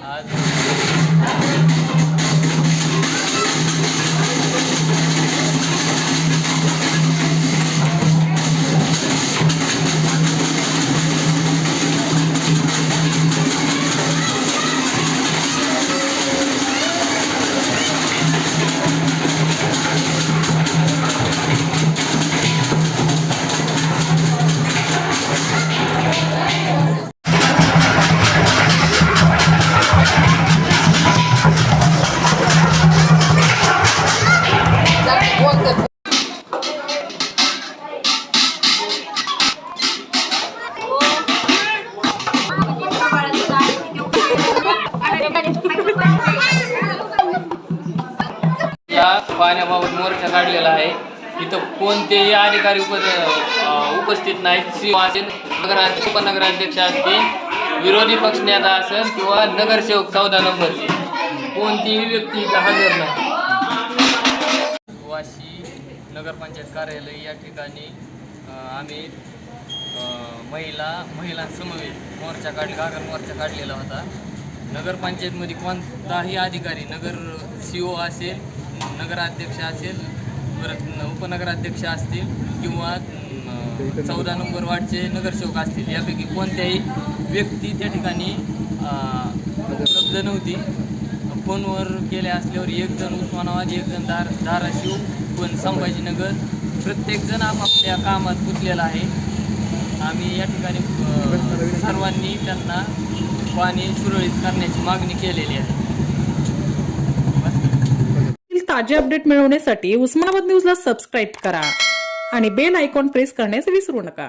आज पाण्याबाबत मोर्चा काढलेला आहे. इथं कोणतेही अधिकारी उप उपस्थित नाहीत. सी नगराध्यक्ष उपनगराध्यक्ष असतील विरोधी पक्षनेता असेल किंवा नगरसेवक चौदा नंबरचे. कोणतीही व्यक्ती इथं हजर नाही. वाशी नगरपंचायत कार्यालय या ठिकाणी आम्ही महिला महिलांसमवेत मोर्चा काढ कागद मोर्चा काढलेला होता. नगरपंचायतमध्ये कोणताही अधिकारी नगर सी ओ असेल नगराध्यक्ष असेल परत उपनगराध्यक्ष असतील किंवा चौदा नंबर वार्डचे नगरसेवक असतील यापैकी कोणत्याही व्यक्ती त्या ठिकाणी उपलब्ध नव्हती. फोनवर केले असल्यावर एक जण उस्मानाबाद एक जण धार धाराशिव पण संभाजीनगर. प्रत्येकजण आपापल्या कामात गुंतलेला आहे. आम्ही या ठिकाणी सर्वांनी त्यांना पाणी सुरळीत करण्याची मागणी केलेली आहे. ताजे अपडेट मिळवण्यासाठी उस्मानाबाद न्यूजला सबस्क्राईब करा आणि बेल आयकॉन प्रेस करण्यास विसरू नका.